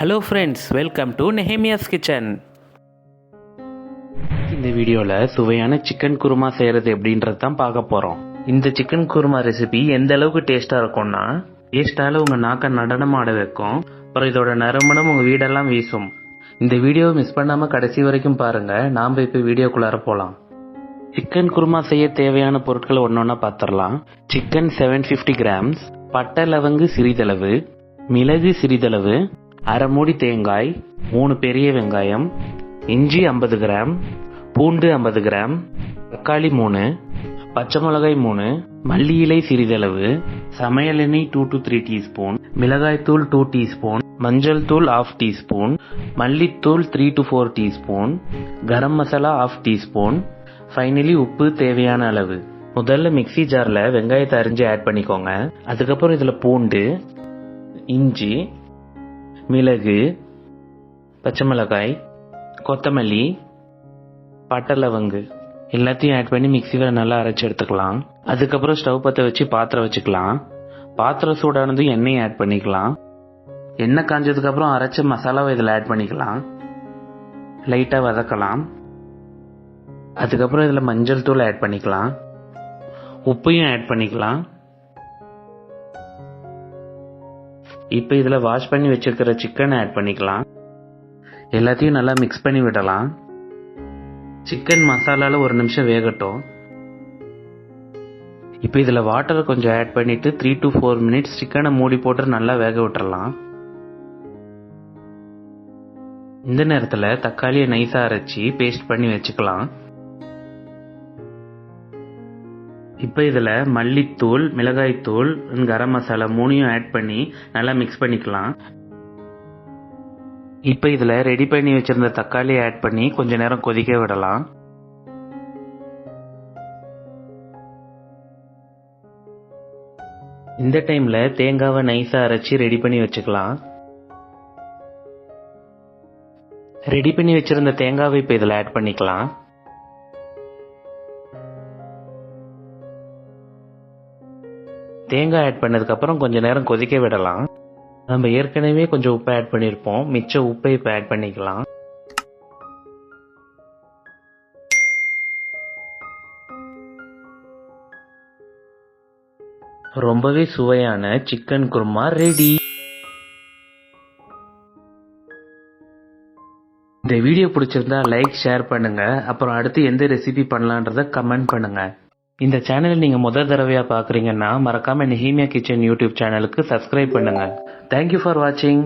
Hello friends welcome to Nehemiah's kitchen இந்த வீடியோவில் சுவையான சிக்கன் குருமா செய்கிறது எப்படின்றது தான் பார்க்க போகிறோம் இந்த சிக்கன் குருமா ரெசிபி எந்த அளவுக்கு டேஸ்ட்டாக இருக்கும்னா டேஸ்ட்டால் உங்கள் நாக்கை நடனம் ஆட வைக்கும். அப்புறம் இதோட நறுமணம் உங்கள் வீடெல்லாம் வீசும். இந்த வீடியோவை மிஸ் பண்ணாமல் கடைசி வரைக்கும் பாருங்கள் நாம் இப்போ வீடியோக்குள்ளார போகலாம் சிக்கன் குருமா செய்ய தேவையான பொருட்களை ஒன்று ஒன்றா பார்த்துடலாம் சிக்கன் செவன் ஃபிஃப்டி கிராம்ஸ் பட்டை லவங்கு சிறிதளவு மிளகு சிறிதளவு அரை மூடி தேங்காய் மூணு பெரிய வெங்காயம் இஞ்சி ஐம்பது கிராம் பூண்டு ஐம்பது கிராம் தக்காளி மூணு பச்சை மிளகாய் மூணு மல்லி இலை சிறிதளவு சமையல் எண்ணெய் டூ டு த்ரீ டீஸ்பூன் மிளகாய் தூள் டூ டீஸ்பூன் மஞ்சள் தூள் ஆஃப் டீஸ்பூன் மல்லித்தூள் three to four teaspoon garam masala half teaspoon finally உப்பு தேவையான அளவு. முதல்ல மிக்ஸி ஜாரில் வெங்காயத்தை அரிஞ்சு ஆட் பண்ணிக்கோங்க. அதுக்கப்புறம் இதில் பூண்டு இஞ்சி மிளகு பச்சை மிளகாய் கொத்தமல்லி பட்டை லவங்கு எல்லாத்தையும் ஆட் பண்ணி மிக்சியில் நல்லா அரைச்சி எடுத்துக்கலாம். அதுக்கப்புறம் ஸ்டவ் பற்ற வச்சு பாத்திரம் வச்சுக்கலாம். பாத்திரம் சூடானதும் எண்ணெயை ஆட் பண்ணிக்கலாம். எண்ணெய் காஞ்சதுக்கப்புறம் அரைச்ச மசாலாவை இதில் ஆட் பண்ணிக்கலாம். லைட்டாக வதக்கலாம். அதுக்கப்புறம் இதில் மஞ்சள் தூள் ஆட் பண்ணிக்கலாம். உப்பையும் ஆட் பண்ணிக்கலாம். இப்போ இதில் வாஷ் பண்ணி வச்சுருக்கிற சிக்கனை ஆட் பண்ணிக்கலாம். எல்லாத்தையும் நல்லா மிக்ஸ் பண்ணி விடலாம். சிக்கன் மசாலாவில் ஒரு நிமிஷம் வேகட்டும். இப்போ இதில் வாட்டரை கொஞ்சம் ஆட் பண்ணிவிட்டு த்ரீ டு ஃபோர் மினிட்ஸ் சிக்கனை மூடி போட்டு நல்லா வேக விட்டுறலாம். இந்த நேரத்தில் தக்காளியை நைஸாக அரைச்சி பேஸ்ட் பண்ணி வச்சுக்கலாம். இப்போ இதில் மல்லித்தூள் மிளகாய்த்தூள் கரம் மசாலா மூணையும் ஆட் பண்ணி நல்லா மிக்ஸ் பண்ணிக்கலாம். இப்போ இதில் ரெடி பண்ணி வச்சுருந்த தக்காளியை ஆட் பண்ணி கொஞ்ச நேரம் கொதிக்க விடலாம். இந்த டைமில் தேங்காவை நைஸாக அரைச்சி ரெடி பண்ணி வச்சுக்கலாம். ரெடி பண்ணி வச்சுருந்த தேங்காவை இப்போ இதில் ஆட் பண்ணிக்கலாம். தேங்காய் ஆட் பண்ணதுக்கப்புறம் கொஞ்சம் நேரம் கொதிக்க விடலாம். நம்ம ஏற்கனவே கொஞ்சம் உப்பு ஆட் பண்ணியிருப்போம் மிச்ச உப்பை இப்போ ஆட் பண்ணிக்கலாம். ரொம்பவே சுவையான சிக்கன் குருமா ரெடி இந்த வீடியோ பிடிச்சிருந்தா லைக் ஷேர் பண்ணுங்க. அப்புறம் அடுத்து எந்த ரெசிபி பண்ணலான்றத கமெண்ட் பண்ணுங்க. இந்த சேனலை நீங்கள் முதல் தடவையாக பார்க்குறீங்கன்னா மறக்காமல் நெஹீமியா கிச்சன் யூடியூப் சேனலுக்கு சப்ஸ்கிரைப் பண்ணுங்கள் தேங்க்யூ ஃபார் வாட்சிங்